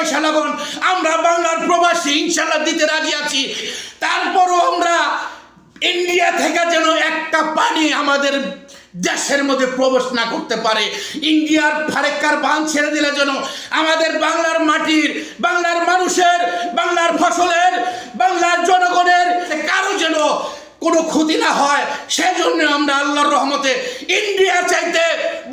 পয়সা আমরা বাংলার প্রবাসী ইনশাল্লাহ দিতে রাজি আছি। তারপরও আমরা ইন্ডিয়া থেকে যেন একটা পানি আমাদের দেশের মধ্যে প্রবেশ না করতে পারে। ইন্ডিয়ার ফারেক্কার বান ছেড়ে দিলে যেন আমাদের বাংলার মাটির, বাংলার কোনো ক্ষতি না হয় সেই জন্য আমরা আল্লাহর রহমতে ইন্ডিয়া চাইতে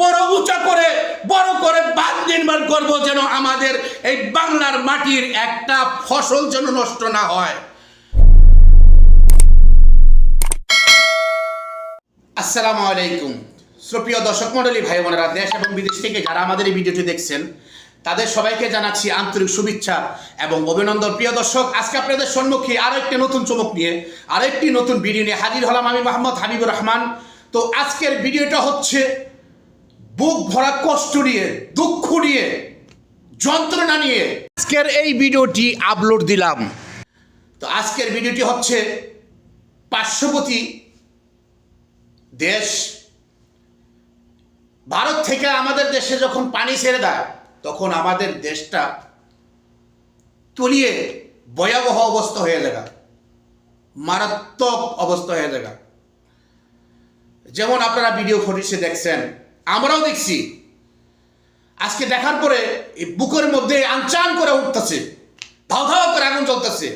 বড় উঁচা করে, বড় করে বাঁধ নির্মাণ করব যেন আমাদের এই বাংলার মাটির একটা ফসল যেন নষ্ট না হয়। আসসালামু আলাইকুম। সুপ্রিয় দর্শক মণ্ডলী ভাই বোনেরা দেশ এবং বিদেশ থেকে যারা আমাদের এই ভিডিওটি দেখছেন তাদের সবাইকে জানাচ্ছি আন্তরিক শুভেচ্ছা এবং অভিনন্দন। প্রিয় দর্শক, আজকে আপনাদের সম্মুখে আরও একটি নতুন চমক নিয়ে আরও একটি নতুন ভিডিও নিয়ে হাজির হলাম আমি মোহাম্মদ হাবিবুর রহমান। তো আজকের ভিডিওটা হচ্ছে বুক ভরা কষ্ট নিয়ে, দুঃখ নিয়ে, যন্ত্রণা নিয়ে আজকের এই ভিডিওটি আপলোড দিলাম। তো আজকের ভিডিওটি হচ্ছে পার্শ্ববর্তী দেশ। ভারত থেকে আমাদের দেশে যখন পানি ছেড়ে দেয় তখন আমাদের দেশটা তলিয়ে ভয়াবহ অবস্থা হয়ে যায় মারাত্মক অবস্থা হয়ে যায় যেমন আপনারা ভিডিও ফুটেজে দেখছেন, আমরাও দেখছি। আজকে দেখার পরে এই বুকের মধ্যে আনচান করে উঠতেছে ধাও ধাও করে আগুন জ্বলতেছে।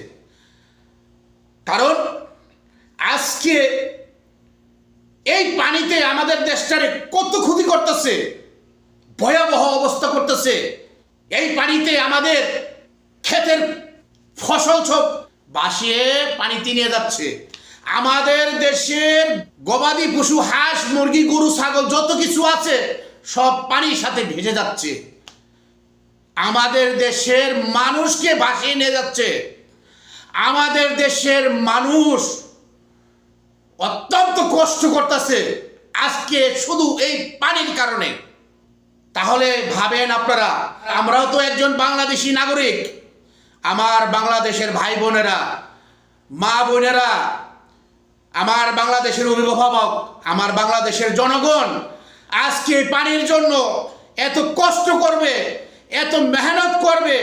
কারণ আজকে এই পানিতে আমাদের দেশটারে কত ক্ষতি করতেছে ভয়াবহ অবস্থা করতেছে। এই পানিতে আমাদের ক্ষেতের ফসল সব বাসিয়ে পানিতে নিয়ে যাচ্ছে। আমাদের দেশের গবাদি পশু, হাঁস, মুরগি, গরু, ছাগল যত কিছু আছে, সব পানির সাথে ভেসে যাচ্ছে। আমাদের দেশের মানুষকে ভাসিয়ে নিয়ে যাচ্ছে। আমাদের দেশের মানুষ অত্যন্ত কষ্ট করতেছে। আজকে শুধু এই পানির কারণে। তাহলে ভাবেন আপনারা, আমরাও তো একজন বাংলাদেশি নাগরিক। আমার বাংলাদেশের ভাই বোনেরা, মা বোনেরা, আমার বাংলাদেশের অভিভাবক, আমার বাংলাদেশের জনগণ, আজকে পানির জন্য এত কষ্ট করবে, এত মেহনত করবে,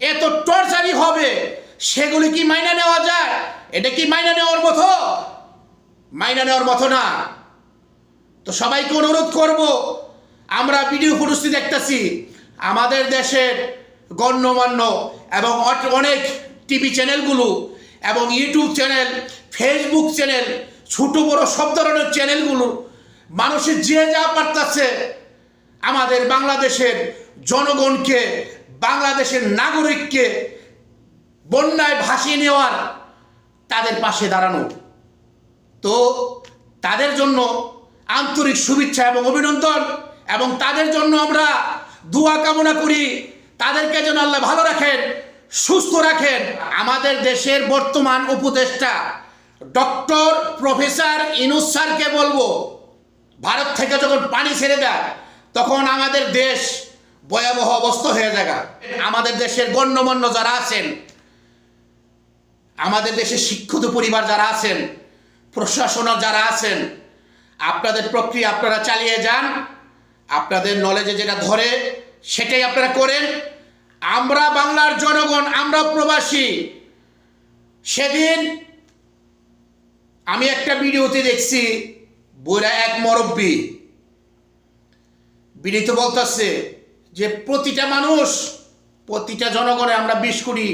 এত টর্চারি হবে, সেগুলি কি মাইনা নেওয়া যায়? এটা কি মাইনা নেওয়ার মতো? মাইনা নেওয়ার মতো না। তো সবাইকে অনুরোধ করব আমরা ভিডিও ফুটুস্তি দেখতেছি। আমাদের দেশের গণ্যমান্য এবং অনেক টিভি চ্যানেলগুলো এবং ইউটিউব চ্যানেল, ফেসবুক চ্যানেল, ছোট বড় সব ধরনের চ্যানেলগুলো মানুষের যে যা পারতাছে আমাদের বাংলাদেশের জনগণকে, বাংলাদেশের নাগরিককে বন্যায় ভাসিয়ে নেওয়ার তাদের পাশে দাঁড়ানো। তো তাদের জন্য আন্তরিক শুভেচ্ছা এবং অভিনন্দন। এবং তাদের জন্য আমরা দোয়া কামনা করি। তাদেরকে যেন আল্লাহ ভালো রাখেন, সুস্থ রাখেন। আমাদের দেশের বর্তমান উপদেষ্টা ডক্টর প্রফেসর ইনুস স্যারকে বলব, ভারত থেকে যখন পানি ছেড়ে দেয়, তখন আমাদের দেশ ভয়াবহ অবস্থা হয়ে যায় আমাদের দেশের গণ্যমান্য যারা আছেন, আমাদের দেশে শিক্ষিত পরিবার যারা আছেন, প্রশাসনের যারা আছেন, আপনাদের প্রক্রিয়া আপনারা চালিয়ে যান। আপনাদের নলেজে যেটা ধরে, সেটাই আপনারা করেন। আমরা বাংলার জনগণ, আমরা প্রবাসী। সেদিন আমি একটা ভিডিওতে দেখছি, বইরা এক মরব্বী। বিনীত বলতেছে যে, প্রতিটা মানুষ, প্রতিটা জনগণে আমরা বিশ কোটি,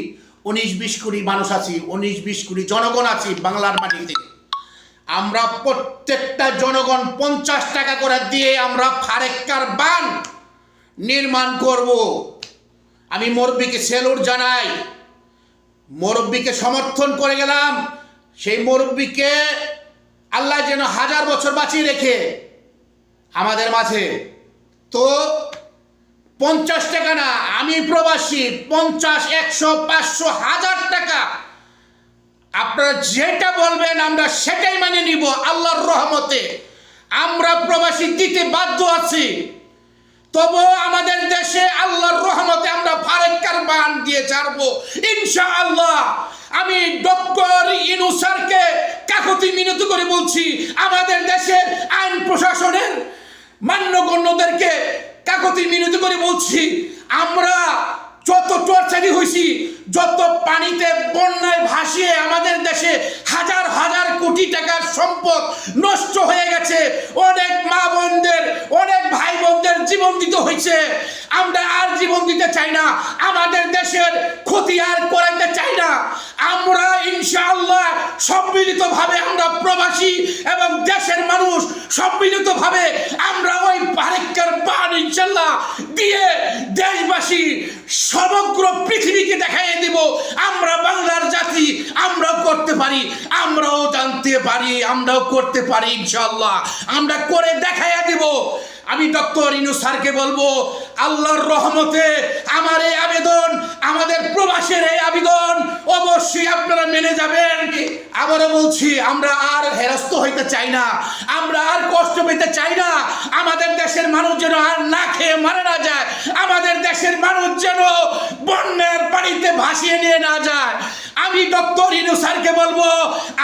উনিশ বিশ কোটি মানুষ আছি, উনিশ বিশ কোটি জনগণ আছি বাংলার মাটিতে। আমরা প্রত্যেকটা জনগণ পঞ্চাশ টাকা করে দিয়ে আমরা ফারেক্কার বান নির্মাণ করব। আমি মুরব্বীকে সেলুট জানাই। মুরব্বীকে সমর্থন করে গেলাম। সেই মুরব্বীকে আল্লাহ যেন হাজার বছর বাঁচিয়ে রেখে আমাদের মাঝে। তো পঞ্চাশ টাকা না, আমি প্রবাসী, পঞ্চাশ, একশো, পাঁচশো, হাজার টাকা আপনারা যেটা বলবেন, আমরা সেটাই মানে নিব আল্লাহর রহমতে। আমরা প্রবাসী দিতে বাধ্য আছি। তবুও আমাদের দেশে আল্লাহর রহমতে আমরা ফারেক্কার বান দিয়ে ছাড়বো ইনশা আল্লাহ আমি ডক্টর ইনুসারকে কাকতি মিনতি করে বলছি, আমাদের দেশের আইন প্রশাসনের মান্যগণ্যদেরকে কাকতি মিনতি করে বলছি, আমরা যত টর্চারি হয়েছি যত পানিতে বন্যায় ভাসিয়ে আমাদের দেশে হাজার হাজার কোটি টাকার সম্পদ নষ্ট হয়ে গেছে। অনেক মা বোনদের, অনেক ভাই বোনদের জীবন দিতে হয়েছে। আমরা আর জীবন দিতে চাই না। আমাদের দেশের ক্ষতি আর করাইতে চাই না। আমরা ইনশাআল্লাহ সম্মিলিতভাবে আমরা প্রবাসী এবং দেশের মানুষ, সম্মিলিতভাবে আমরা ওই পারিকার পাহাড় ইনশাল্লাহ দিয়ে দেশবাসী সমগ্র পৃথিবীকে দেখাইয়ে দিব। আমরা বাংলার জাতি, আমরাও করতে পারি, আমরাও জানতে পারি, আমরাও করতে পারি ইনশাল্লাহ। আমরা করে দেখাইয়া দিব। আমি ডক্টর ইনু স্যারকে বলব আল্লাহর রহমতে আমার এই আবেদন, আমাদের প্রবাসের এই আবেদন অবশ্যই আপনারা মেনে যাবেন। আবারও বলছি, আমরা আর হেরস্ত হইতে চাই না। আমরা আর কষ্ট পেতে চাই না। আমাদের দেশের মানুষ যেন আর না খেয়ে মারা না যায়। আমাদের দেশের মানুষ যেন বন্যার পানিতে ভাসিয়ে নিয়ে না যায়। আমি ডক্টর ইনু স্যারকে বলব,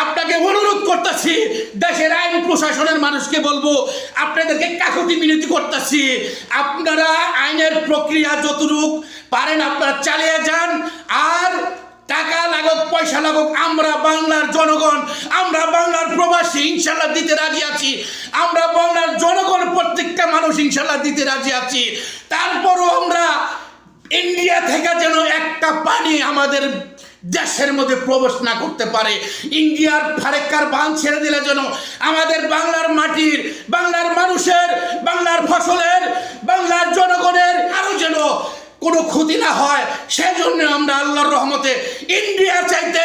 আপনাকে অনুরোধ করতেছি, দেশের আইন প্রশাসনের মানুষকে বলব, আপনাদেরকে কাকুতি মিনতি করতেছি। আপনারা আইনের প্রক্রিয়া যতটুক পারেন আপনারা চালিয়ে যান। আর টাকা লাগুক, পয়সা লাগুক, আমরা বাংলার জনগণ, আমরা বাংলার প্রবাসী ইনশাল্লাহ দিতে রাজি আছি। আমরা বাংলার জনগণ, প্রত্যেকটা মানুষ ইনশাল্লাহ দিতে রাজি আছি। তারপরও আমরা ইন্ডিয়া থেকে যেন একটা পানি আমাদের দেশের মধ্যে প্রবেশ না করতে পারে। ইন্ডিয়ার ফারেক্কার বান ছেড়ে দিলে যেন আমাদের বাংলার মাটির, বাংলার মানুষের, বাংলার ফসলের বাংলার জনগণের আরও যেন কোনো ক্ষতি না হয়, সেজন্য আমরা আল্লাহর রহমতে ইন্ডিয়া চাইতে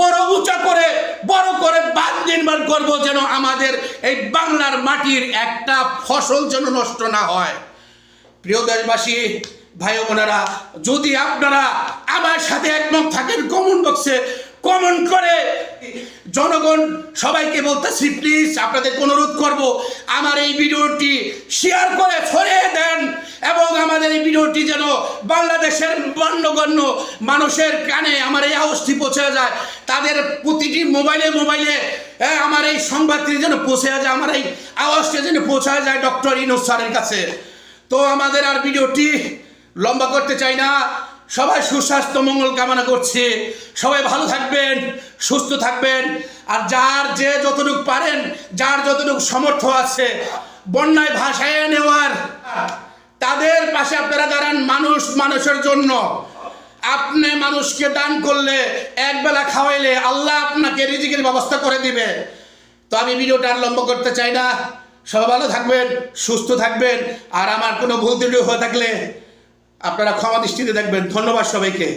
বড় উঁচা করে, বড় করে বাদ নির্মাণ করব যেন আমাদের এই বাংলার মাটির একটা ফসল যেন নষ্ট না হয়। প্রিয় দেশবাসী, ভাই বোনেরা, যদি আপনারা আমার সাথে একমত থাকেন কমেন্ট বক্সে কমেন্ট করে জনগণ সবাইকে বলতেছি প্লিজ আপনাদের অনুরোধ করব, আমার এই ভিডিওটি শেয়ার করে ছড়িয়ে দেন এবং আমাদের এই ভিডিওটি যেন বাংলাদেশের গণ্যগণ্য মানুষের কানে আমার এই আওয়াজটি পৌঁছে যায়, তাদের প্রতিটি মোবাইলে মোবাইলে আমার এই সংবাদটি যেন পৌঁছে যায়, আমার এই আওয়াজটি যেন পৌঁছা যায় ডক্টর ইনুস স্যারের কাছে। তো আমাদের আর ভিডিওটি লম্বা করতে চাই না। সবাই সুস্বাস্থ্য, মঙ্গল কামনা করছে। সবাই ভালো থাকবেন, সুস্থ থাকবেন। আর যার যে যতটুকু পারেন, যার যতটুকু সমর্থ আছে, বন্যায় ভাসায় নেওয়ার, তাদের পাশে আপনারা দাঁড়ান মানুষ মানুষের জন্য। আপনি মানুষকে দান করলে, একবেলা খাওয়াইলে আল্লাহ আপনাকে রিজিকের ব্যবস্থা করে দিবে। তো আমি ভিডিওটা আর লম্বা করতে চাই না। সবাই ভালো থাকবেন, সুস্থ থাকবেন। আর আমার কোনো ভুল ত্রুটি হয়ে থাকলে আপনারা ক্ষমা দৃষ্টিতে দেখবেন। ধন্যবাদ সবাইকে।